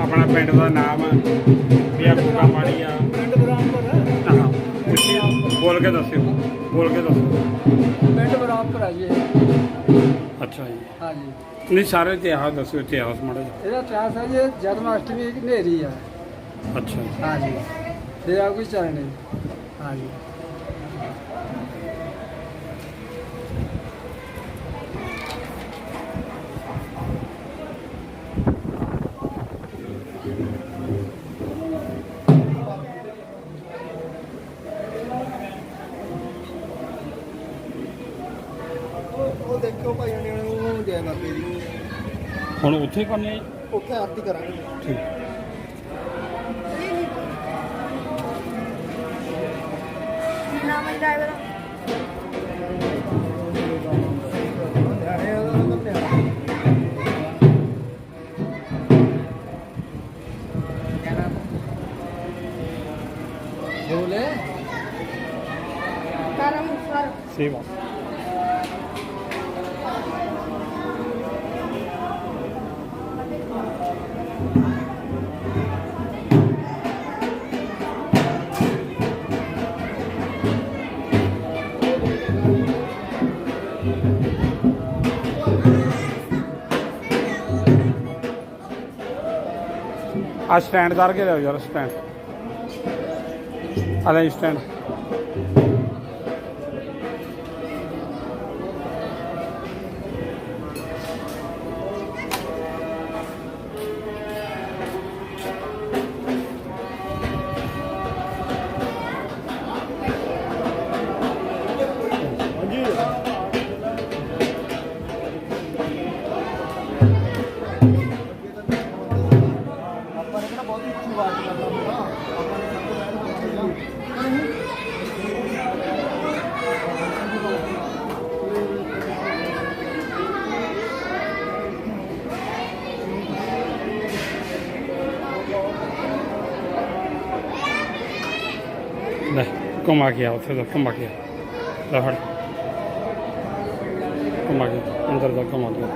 ਆਪਣਾ ਪਿੰਡ ਦਾ ਨਾਮ ਵੀ ਆ ਗੁੱਗਾ ਮਾੜੀ ਆ। ਪਿੰਡ ਬਰਾਮਪੁਰ ਹਾਂ ਉੱਚੀ ਬੋਲ ਕੇ ਦੱਸਿਓ ਬੋਲ ਕੇ ਦੱਸੋ। ਪਿੰਡ ਬਰਾਮਪੁਰ ਆ ਜੀ। ਅੱਛਾ ਜੀ। ਹਾਂਜੀ ਨਹੀਂ ਸਾਰੇ ਇਤਿਹਾਸ ਦੱਸਿਓ ਇਤਿਹਾਸ ਮਾੜਾ ਜਿਹਾ। ਇਹਦਾ ਇਤਿਹਾਸ ਹੈ ਜੀ ਜਨਮ ਅਸ਼ਟਮੀ ਇੱਕ ਨੇਰੀ ਆ। ਅੱਛਾ ਜੀ। ਹਾਂਜੀ ਤੇ ਆ ਕੋਈ ਚਰਣੇ ਹਾਂਜੀ ਉਹ ਉੱਥੇ ਕਰਨੇ ਜੀ? ਉੱਥੇ ਆਰਤੀ ਕਰਾਂਗੇ। ਠੀਕ। ਨਾਮ ਹੈ ਡਰਾਈਵਰ। ਆ ਸਟੈਂਡ ਕਰ ਕੇ ਲਿਆਓ ਯਾਰ ਸਟੈਂਡ ਆ ਲੈ ਸਟੈਂਡ ਘੁਮਾ ਕੇ ਆ ਉੱਥੇ ਦਾ ਘੁਮਾ ਕੇ ਆ ਲੈ ਫੜ ਘੁਮਾ ਕੇ ਅੰਦਰ ਦਾ ਘੁਮਾ ਕੇ ਆ।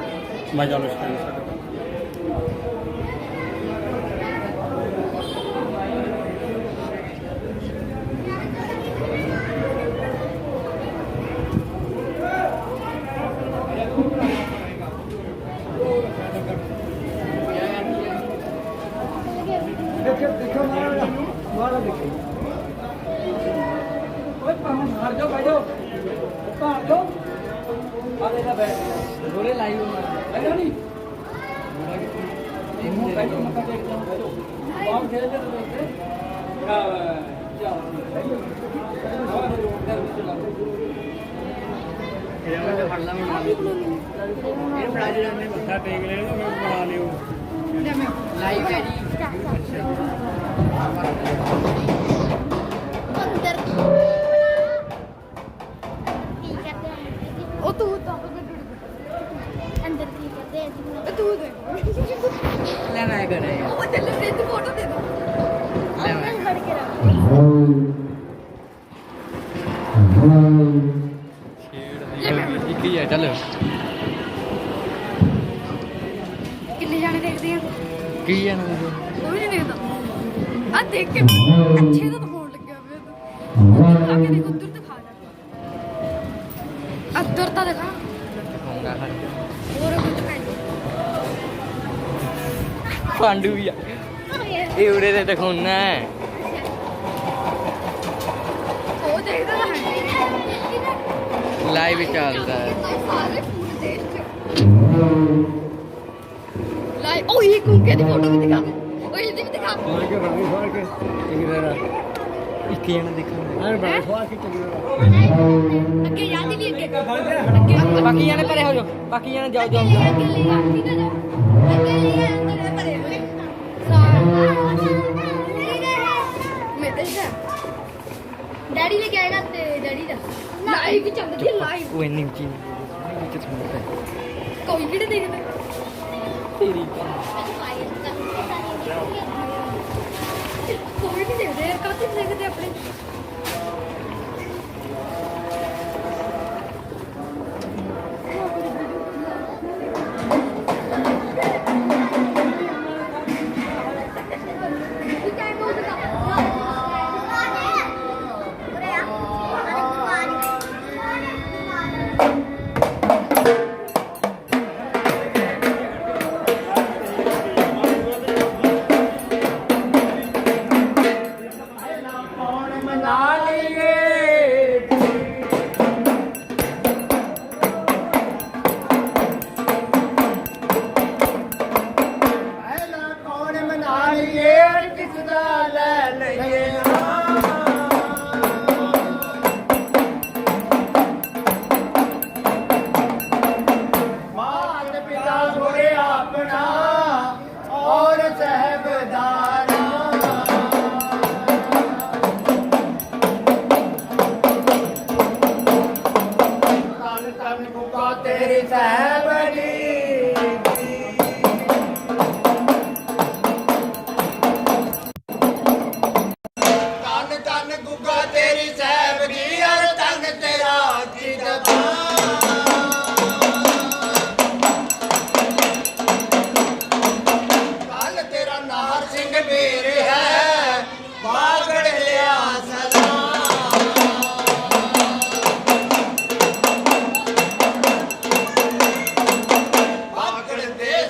ਮੈਂ ਜਾਨੂੰ ਸਟੈਂਡ ਸਕਦਾ ਦੇਖੋ ਦੇਖੋ ਮਾਰਾ ਮਾਰਾ ਦੇ ਇਹ ਜਿਹੜਾ ਨੇ। ਮੱਥਾ ਟੇਕ ਲਿਆ ਉਹ ਬਣਾ ਲਿਓ ਲਾਈਵ ਹੈ ਜੀ। ਕੀ ਹੈ ਨਾ ਨਹੀਂ ਦੇਖਦਾ। ਆ ਦੇਖ ਕੇ ਅੱਛੇ ਦਾ ਤਾਂ ਫੋਨ ਲੱਗਿਆ ਆ ਕੇ ਦੇਖ ਉੱਧਰ ਦਿਖਾ ਜਾ। ਅੱਧਰ ਤਾਂ ਦਿਖਾ। ਹੋਰ ਕੁਝ ਨਹੀਂ ਪਾਂਡੂ ਵੀ ਆ। ਇਹ ਉਰੇ ਤੇ ਦਿਖਾਉਣਾ ਹੈ। ਉਹ ਦੇਖਦਾ ਤਾਂ ਹੈ। ਲਾਈਵ ਚੱਲਦਾ ਹੈ। ਸਾਰੇ ਚ ਲਾਈ ਉਹ ਕੁੰਕੇ ਦੀ ਫੋਟੋ ਵੀ ਦਿਖਾ। ਉਹ ਇਹਦੀ ਵੀ ਦਿਖਾ। ਮਾਰ ਕੇ ਰਾਣੀ ਫਾੜ ਕੇ। ਚੰਗੀ ਤਰ੍ਹਾਂ। ਇੱਕ ਜਣਾ ਦਿਖਾਉਂਦਾ ਐਨ ਬਣਾ ਫਾੜ ਕੇ ਚੰਗੀ ਤਰ੍ਹਾਂ। ਅੱਗੇ ਜਾਂਦੀ ਵੀ ਅੱਗੇ। ਅੱਗੇ ਬਾਕੀ ਜਣੇ ਪਰੇ ਹੋ ਜਾਓ। ਬਾਕੀ ਜਣੇ ਜਾਓ ਜਾਓ। ਅੱਗੇ ਹੈ ਅੱਗੇ। ਅੰਦਰ ਪਰੇ ਡੈਡੀ ਨੇ ਕਿਹਾ ਤੇ ਡੈਡੀ ਦਾ। ਲਾਈਵ ਚੱਲਦੀ ਹੈ ਲਾਈਵ। ਉਹ ਇੰਨੀ ਉੱਚੀ ਨਹੀਂ ਵਿੱਚ ਸੁਣਦਾ ਕੋਈ ਕਿਹੜੇ ਦੇਖਦਾ? ਤੇਰੀ ਕੋਈ ਨਹੀਂ ਦੇਖਦੇ ਯਾਰ ਕਾਹਤੇ ਦੇਖਦੇ ਆਪਣੇ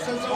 ਦੇਸ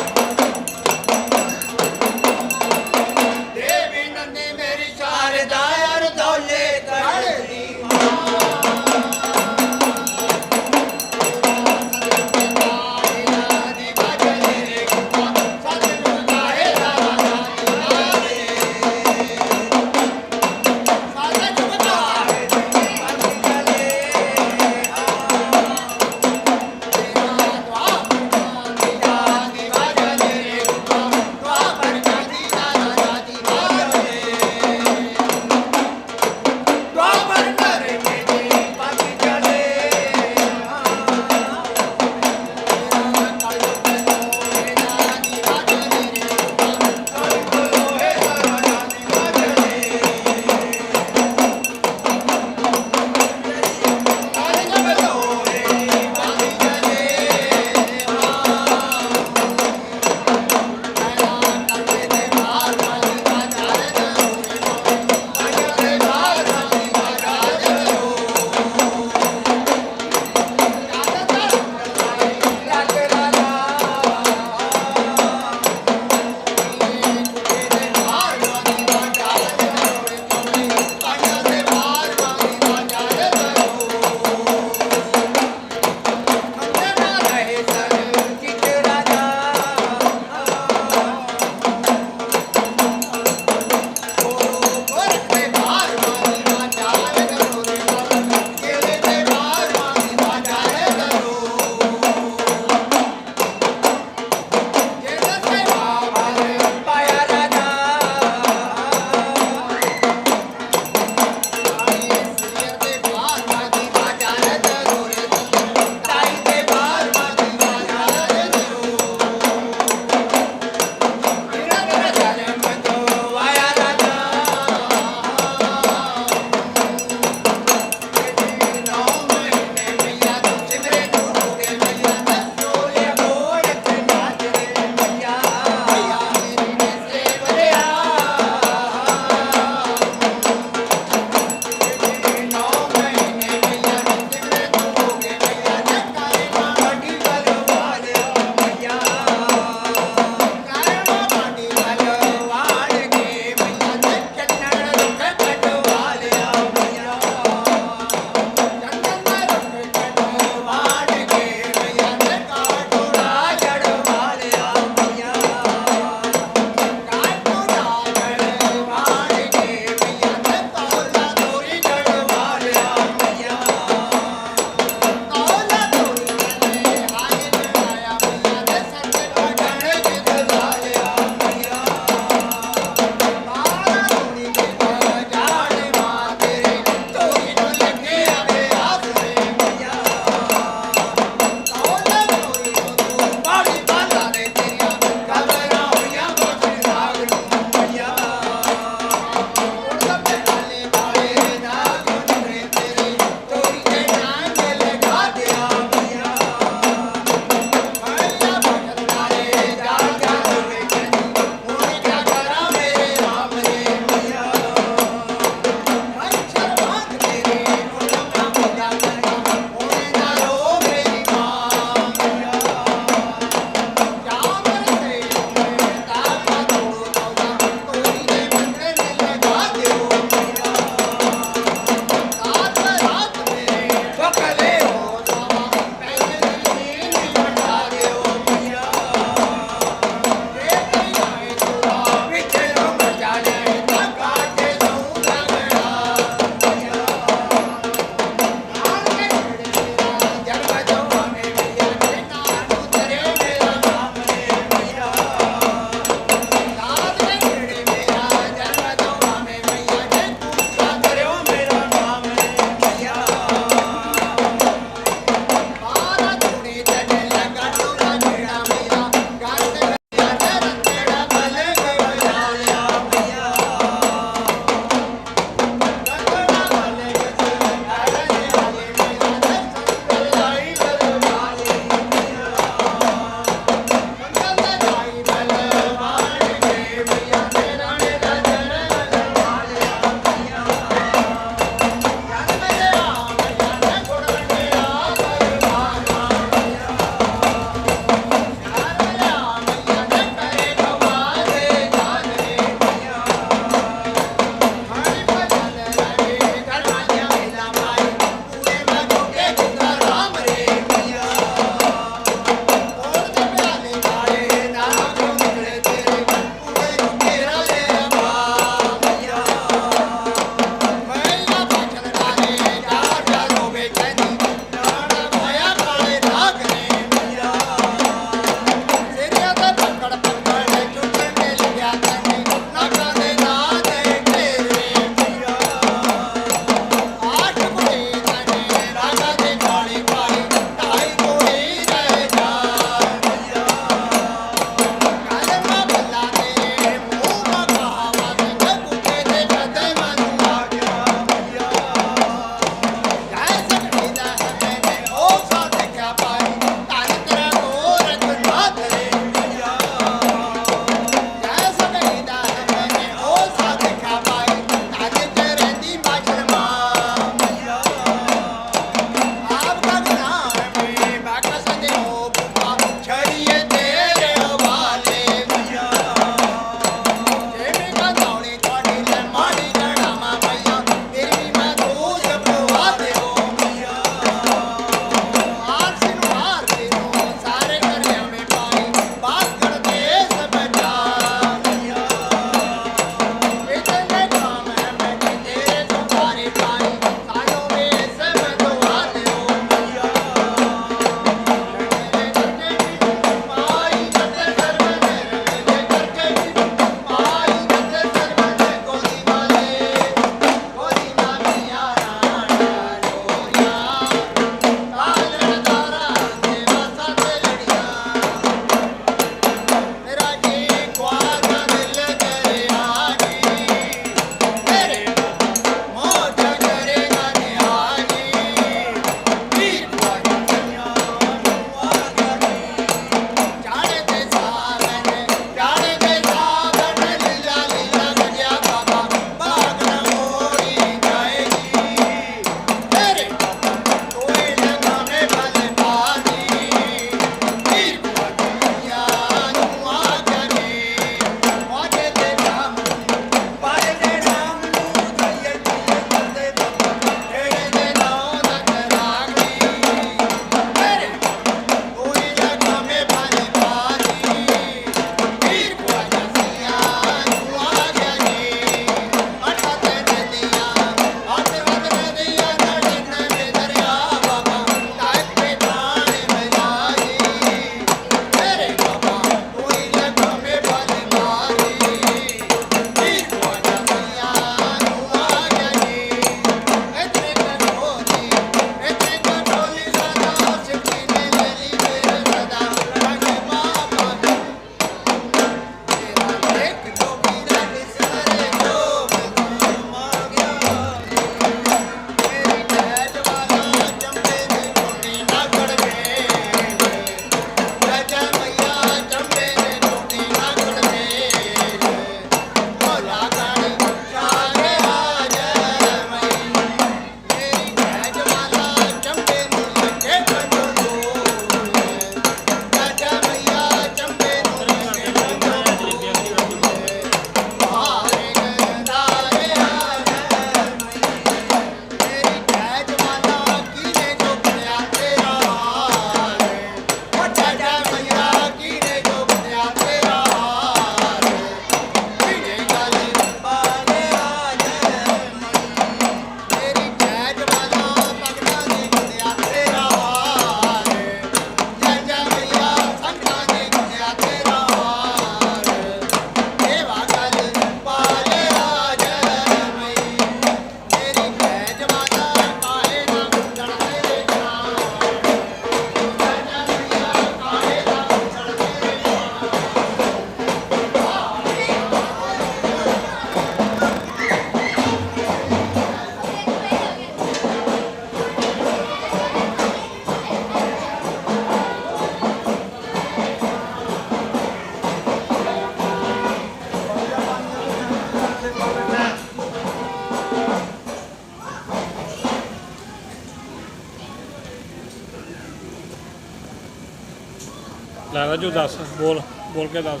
ਰਾਜੂ ਦੱਸ, ਬੋਲ ਬੋਲ ਕੇ ਦੱਸ।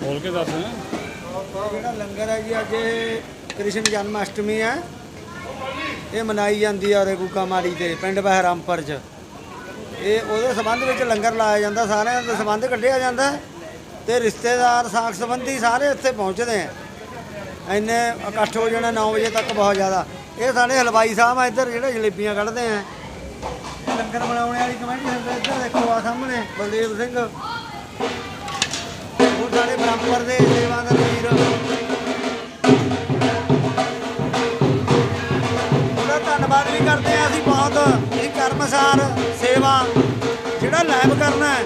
ਬੋਲ ਕੇ ਦੱਸ। ਜਿਹੜਾ ਲੰਗਰ ਹੈ ਜੀ, ਅੱਜ ਇਹ ਕ੍ਰਿਸ਼ਨ ਜਨਮ ਅਸ਼ਟਮੀ ਹੈ। ਇਹ ਮਨਾਈ ਜਾਂਦੀ ਹੈ ਉਰੇ ਗੁੱਕਾਮਾੜੀ ਤੇ, ਪਿੰਡ ਬਹਿਰਾਮਪੁਰ 'ਚ। ਇਹ ਉਹਦੇ ਸੰਬੰਧ ਵਿੱਚ ਲੰਗਰ ਲਾਇਆ ਜਾਂਦਾ, ਸਾਰਿਆਂ ਦਾ ਸੰਬੰਧ ਕੱਢਿਆ ਜਾਂਦਾ ਹੈ ਤੇ ਰਿਸ਼ਤੇਦਾਰ, ਸਾਖ ਸੰਬੰਧੀ ਸਾਰੇ ਇੱਥੇ ਪਹੁੰਚਦੇ ਆ। ਇੰਨੇ ਇਕੱਠ ਹੋ ਜਾਣਾ 9 ਵਜੇ ਤੱਕ ਬਹੁਤ ਜ਼ਿਆਦਾ। ਇਹ ਸਾਡੇ ਹਲਵਾਈ ਸਾਹਿਬ ਆ ਇੱਧਰ, ਜਿਹੜੇ ਜਲੇਬੀਆਂ ਕੱਢਦੇ ਆ। ਲੰਗਰ ਬਣਾਉਣ ਵਾਲੀ ਕਮੇਟੀ ਸਾਡੇ ਇੱਧਰ ਦੇਖੋ ਆ ਸਾਹਮਣੇ ਬਲਦੇਵ ਸਿੰਘ। ਉਹ ਸਾਡੇ ਬ੍ਰਹਮਪੁਰ ਦੇ ਸੇਵਾਦਾਰ ਵੀਰ। ਉਹਦਾ ਧੰਨਵਾਦ ਵੀ ਕਰਦੇ ਆ ਅਸੀਂ ਬਹੁਤ, ਇਹ ਕਰਮਸਾਰ ਸੇਵਾ ਜਿਹੜਾ ਲਾਈਵ ਕਰਨਾ ਹੈ।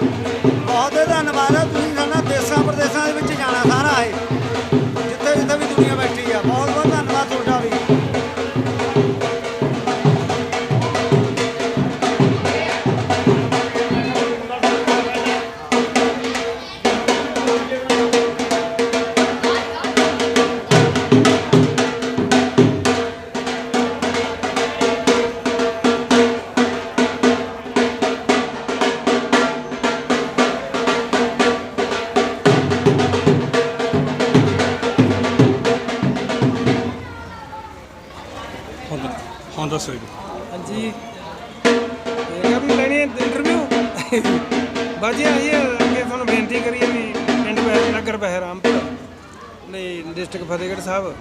ਬਹੁਤ ਧੰਨਵਾਦ ਹੈ ਤੁਸੀਂ ਸਾਡਾ ਦੇਸ਼ਾਂ ਪ੍ਰਦੇਸ਼ਾਂ ਦੇ ਵਿੱਚ ਜਾਣਾ ਸਾਰਾ ਹੈ ਬਾਜੀ ਆਈਏ ਅੱਗੇ ਤੁਹਾਨੂੰ ਬੇਨਤੀ ਕਰੀਏ ਵੀ ਪਿੰਡ ਬਹਿ ਨਗਰ ਬਹਿਰਾਮਪੁਰ ਲਈ ਡਿਸਟ੍ਰਿਕਟ ਫਤਿਹਗੜ੍ਹ ਸਾਹਿਬ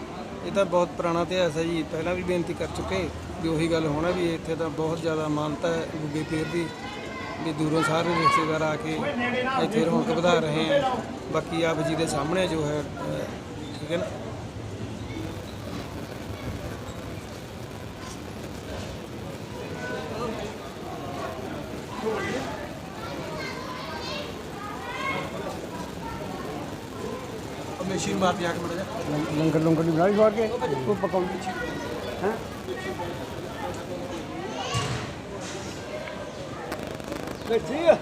ਇਹ ਤਾਂ ਬਹੁਤ ਪੁਰਾਣਾ ਇਤਿਹਾਸ ਹੈ ਜੀ। ਪਹਿਲਾਂ ਵੀ ਬੇਨਤੀ ਕਰ ਚੁੱਕੇ ਵੀ ਉਹੀ ਗੱਲ ਹੋਣਾ ਵੀ ਇੱਥੇ ਤਾਂ ਬਹੁਤ ਜ਼ਿਆਦਾ ਮਾਨਤਾ ਹੈ ਗੁੱਗੇ ਪੀਰ ਦੀ ਵੀ ਦੂਰੋਂ ਸਾਰੇ ਰਿਸ਼ਤੇਦਾਰ ਆ ਕੇ ਇੱਥੇ ਰੌਣਕ ਵਧਾ ਰਹੇ ਹੈ। ਬਾਕੀ ਆਪ ਜੀ ਦੇ ਸਾਹਮਣੇ ਜੋ ਹੈ ਅਹ, ਠੀਕ ਹੈ ਨਾ? ਮਾਰ ਦਿਆ ਕੇ ਮੜਾ ਲੰਗਰ ਲੰਗਰ ਦੀ ਬਣਾਈ ਸਵਾਰ ਕੇ ਕੋਈ ਪਕਾਉਂਦੀ ਹੈ? ਬੈਠੀ ਆ।